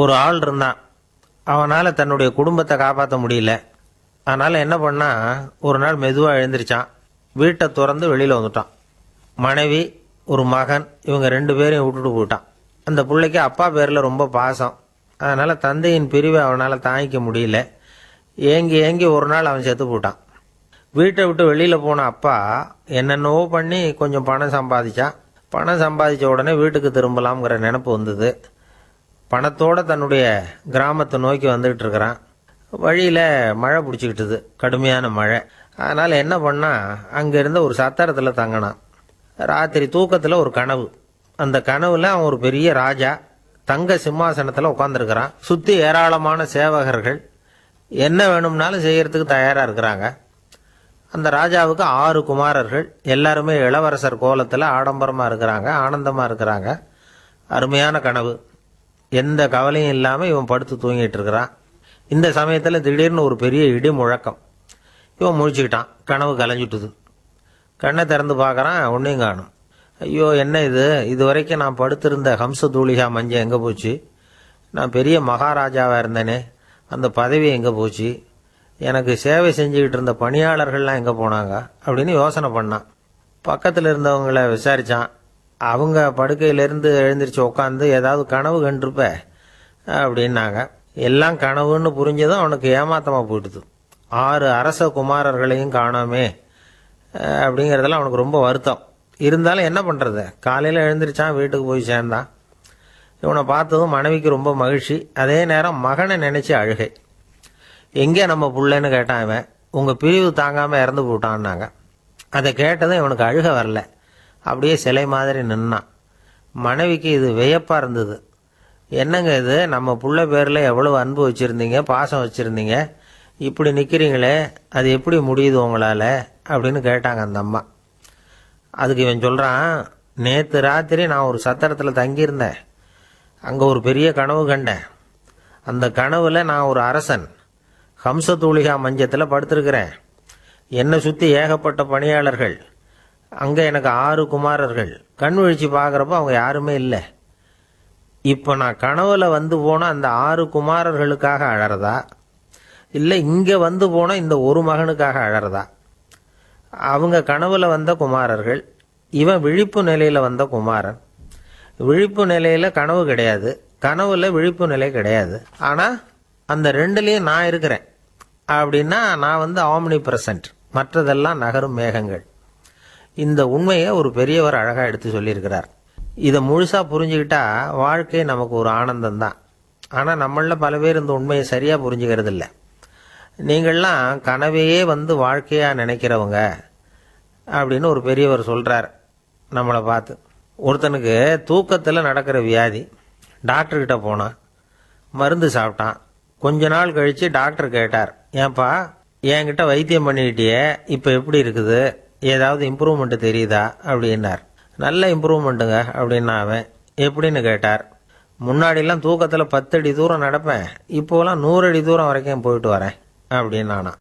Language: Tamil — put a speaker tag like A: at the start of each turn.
A: ஒரு ஆள் இருந்தான். அவனால் தன்னுடைய குடும்பத்தை காப்பாற்ற முடியல. அதனால் என்ன பண்ணா ஒரு நாள் மெதுவாக எழுந்திரிச்சான். வீட்டை திறந்து வெளியில் வந்துட்டான். மனைவி ஒரு மகன் இவங்க ரெண்டு பேரையும் விட்டுட்டு போயிட்டான். அந்த பிள்ளைக்கு அப்பா பேரில் ரொம்ப பாசம். அதனால் தந்தையின் பிரிவை அவனால் தாங்கிக்க முடியல. ஏங்கி ஏங்கி ஒரு நாள் அவன் செத்து போட்டான் வீட்டை விட்டு வெளியில் போன அப்பா என்னென்னவோ பண்ணி கொஞ்சம் பணம் சம்பாதிச்சான். பணம் சம்பாதிச்ச உடனே வீட்டுக்கு திரும்பலாம்ங்கிற நினப்பு வந்தது. பணத்தோடு தன்னுடைய கிராமத்தை நோக்கி வந்துக்கிட்டு இருக்கிறான். வழியில் மழை பிடிச்சிக்கிட்டுது. கடுமையான மழை. அதனால் என்ன பண்ணால் அங்கே இருந்த ஒரு சத்திரத்தில் தங்கினான். ராத்திரி தூக்கத்தில் ஒரு கனவு. அந்த கனவில் அவன் ஒரு பெரிய ராஜா தங்க சிம்மாசனத்தில் உட்காந்துருக்கிறான் சுற்றி ஏராளமான சேவகர்கள். என்ன வேணும்னாலும் செய்கிறதுக்கு தயாராக இருக்கிறாங்க. அந்த ராஜாவுக்கு ஆறு குமாரர்கள். எல்லாருமே இளவரசர் கோலத்தில் ஆடம்பரமாக இருக்கிறாங்க ஆனந்தமாக இருக்கிறாங்க. அருமையான கனவு. எந்த கவலையும் இல்லாமல் இவன் படுத்து தூங்கிட்டு இருக்கிறான். இந்த சமயத்தில் திடீர்னு ஒரு பெரிய இடி முழக்கம். இவன் முழிச்சுக்கிட்டான். கனவு கலைஞ்சிட்டுது. கண்ணை திறந்து பார்க்குறான் ஒன்றையும் காணும். ஐயோ என்ன இது? இது வரைக்கும் நான் படுத்திருந்த ஹம்ச தூளிகா மஞ்சள் எங்கே போச்சு? நான் பெரிய மகாராஜாவாக இருந்தேனே. அந்த பதவி எங்கே போச்சு? எனக்கு சேவை செஞ்சுக்கிட்டு இருந்த பணியாளர்கள்லாம் எங்கே போனாங்க? அப்படின்னு யோசனை பண்ணான். பக்கத்தில் இருந்தவங்கள விசாரித்தான் அவங்க படுக்கையிலேருந்து எழுந்திரிச்சு உட்காந்து ஏதாவது கனவு கண்டிருப்ப அப்படின்னாங்க. எல்லாம் கனவுன்னு புரிஞ்சதும் அவனுக்கு ஏமாத்தமாக போயிட்டுது ஆறு அரச குமாரர்களையும் காணோமே அப்படிங்கிறதெல்லாம் அவனுக்கு ரொம்ப வருத்தம். இருந்தாலும் என்ன பண்ணுறது காலையில் எழுந்திரிச்சான் வீட்டுக்கு போய் சேர்ந்தான். இவனை பார்த்ததும் மனைவிக்கு ரொம்ப மகிழ்ச்சி. அதே நேரம் மகனை நினச்சி அழுகை. எங்கே நம்ம பிள்ளைன்னு கேட்டான் இவன். உங்கள் பிரிவு தாங்காமல் இறந்து போட்டான்னாங்க. அதை கேட்டதும் இவனுக்கு அழுக வரல. அப்படியே சிலை மாதிரி நின்னான். மனைவிக்கு இது வியப்பாக இருந்தது. என்னங்க இது? நம்ம புள்ள பேரில் எவ்வளோ அன்பு வச்சுருந்தீங்க பாசம் வச்சுருந்தீங்க? இப்படி நிற்கிறீங்களே அது எப்படி முடியுது உங்களால்? அப்படின்னு கேட்டாங்க அந்த அம்மா. அதுக்கு இவன் சொல்கிறான் நேற்று ராத்திரி நான் ஒரு சத்திரத்தில் தங்கியிருந்தேன். அங்கே ஒரு பெரிய கனவு கண்டேன். அந்த கனவில் நான் ஒரு அரசன். ஹம்ச தூளிகா மஞ்சத்தில் படுத்திருக்கிறேன். என்னை சுற்றி ஏகப்பட்ட பணியாளர்கள். அங்கே எனக்கு ஆறு குமாரர்கள். கண் விழிச்சு பார்க்குறப்ப அவங்க யாருமே இல்லை. இப்போ நான் கனவுல வந்து போனால் அந்த ஆறு குமாரர்களுக்காக அழறதா? இல்லை இங்கே வந்து போனால் இந்த ஒரு மகனுக்காக அழறதா? அவங்க கனவுல வந்த குமாரர்கள் இவன் விழிப்பு நிலையில் வந்த குமாரன். விழிப்பு நிலையில் கனவு கிடையாது. கனவுல விழிப்பு நிலை கிடையாது. ஆனால் அந்த ரெண்டுலேயும் நான் இருக்கிறேன். அப்படின்னா நான் வந்து ஆம்னி பிரசன்ட் மற்றதெல்லாம் நகரும் மேகங்கள். இந்த உண்மையை ஒரு பெரியவர் அழகாக எடுத்து சொல்லியிருக்கிறார். இதை முழுசாக புரிஞ்சுக்கிட்டா வாழ்க்கை நமக்கு ஒரு ஆனந்தம் தான் ஆனால் நம்மளில் பல பேர் இந்த உண்மையை சரியாக புரிஞ்சுக்கிறது இல்லை நீங்கள்லாம் கனவையே வந்து வாழ்க்கையாக நினைக்கிறவங்க அப்படின்னு ஒரு பெரியவர் சொல்கிறார் நம்மளை பார்த்து. ஒருத்தனுக்கு தூக்கத்தில் நடக்கிற வியாதி டாக்டர்கிட்ட போனான் மருந்து சாப்பிட்டான் கொஞ்ச நாள் கழித்து டாக்டர் கேட்டார் ஏன்பா என்கிட்ட வைத்தியம் பண்ணிக்கிட்டியே இப்போ எப்படி இருக்குது? ஏதாவது இம்ப்ரூவ்மெண்ட் தெரியுதா? அப்படின்னார். நல்ல இம்ப்ரூவ்மெண்ட்டுங்க அப்படின்னா அவன் எப்படின்னு கேட்டார். முன்னாடிலாம் தூக்கத்தில் பத்து அடி தூரம் நடப்பேன். இப்போலாம் நூறு அடி தூரம் வரைக்கும் போயிட்டு வரேன் அப்படின்னு நானா